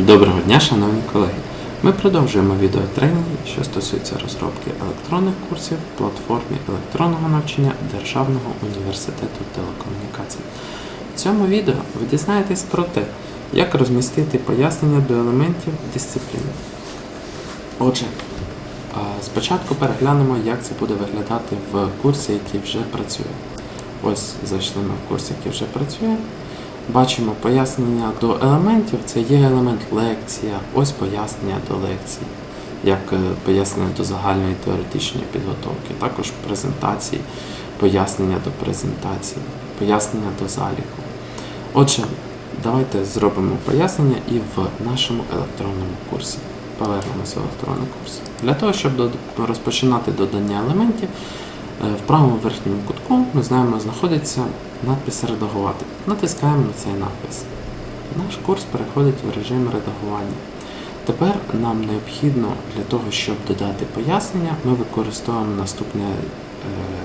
Доброго дня, шановні колеги! Ми продовжуємо відеотренінги, що стосуються розробки електронних курсів в платформі електронного навчання Державного університету телекомунікацій. В цьому відео ви дізнаєтесь про те, як розмістити пояснення до елементів дисципліни. Отже, спочатку переглянемо, як це буде виглядати в курсі, який вже працює. Ось зайшли ми в курс, який вже працює. Бачимо пояснення до елементів. Це є елемент лекція, ось пояснення до лекції, як е, пояснення до загальної теоретичної підготовки, також презентації, пояснення до презентації, пояснення до заліку. Отже, давайте зробимо пояснення і в нашому електронному курсі. Повернемося в електронний курс. Для того, щоб розпочинати додання елементів, В правому верхньому кутку ми знаємо, знаходиться надпис Редагувати. Натискаємо на цей надпис. Наш курс переходить в режим редагування. Тепер нам необхідно для того, щоб додати пояснення, ми використовуємо наступні, е,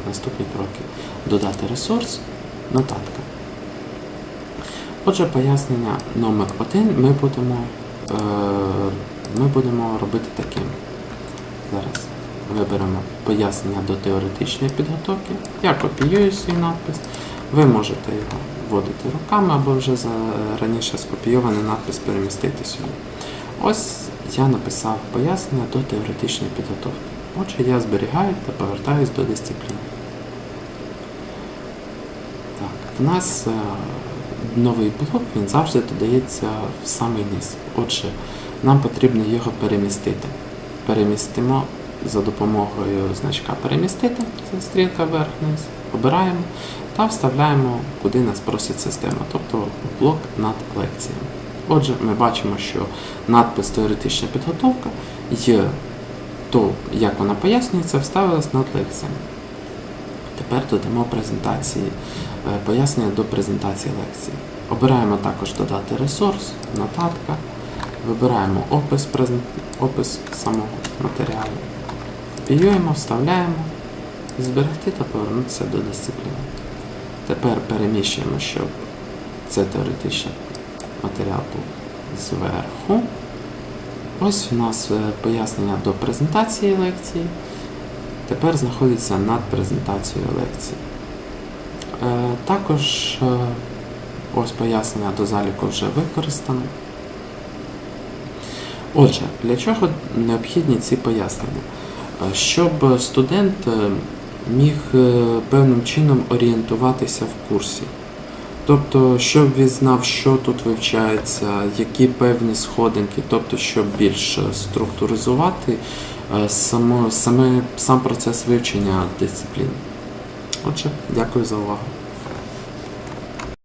наступні кроки. Додати ресурс, нотатка. Отже, пояснення номер 1 ми е, ми будемо робити таким. Зараз виберемо пояснення до теоретичної підготовки. Я копіюю свій надпис. Ви можете його вводити руками або вже за раніше скопійований надпис перемістити сюди. Ось я написав пояснення до теоретичної підготовки. Отже, я зберігаю та повертаюсь до дисципліни. Так, в нас е, новий блок, він завжди додається в самий низ. Отже, нам потрібно його перемістити. Перемістимо за допомогою значка перемістити, це стрілка вверх-вниз, обираємо та вставляємо, куди нас просить система, тобто блок над лекціями. Отже, ми бачимо, що надпис теоретична підготовка і то, як вона пояснюється, вставилась над лекціями. Тепер додамо презентації, е, пояснення до презентації лекції. Обираємо також додати ресурс, нотатка, вибираємо опис, опис самого матеріалу. Копіюємо, вставляємо, зберегти та повернутися до дисципліни. Тепер переміщуємо, щоб це теоретичний матеріал був зверху. Ось у нас е, пояснення до презентації лекції. Тепер знаходиться над презентацією лекції. Е, Також е, ось пояснення до заліку вже використано. Отже, для чого необхідні ці пояснення? Е, Щоб студент е, міг е, певним чином орієнтуватися в курсі. Тобто, щоб він знав, що тут вивчається, які певні сходинки, тобто, щоб більш е, структуризувати саме, саме, сам процес вивчення дисципліни. Отже, дякую за увагу.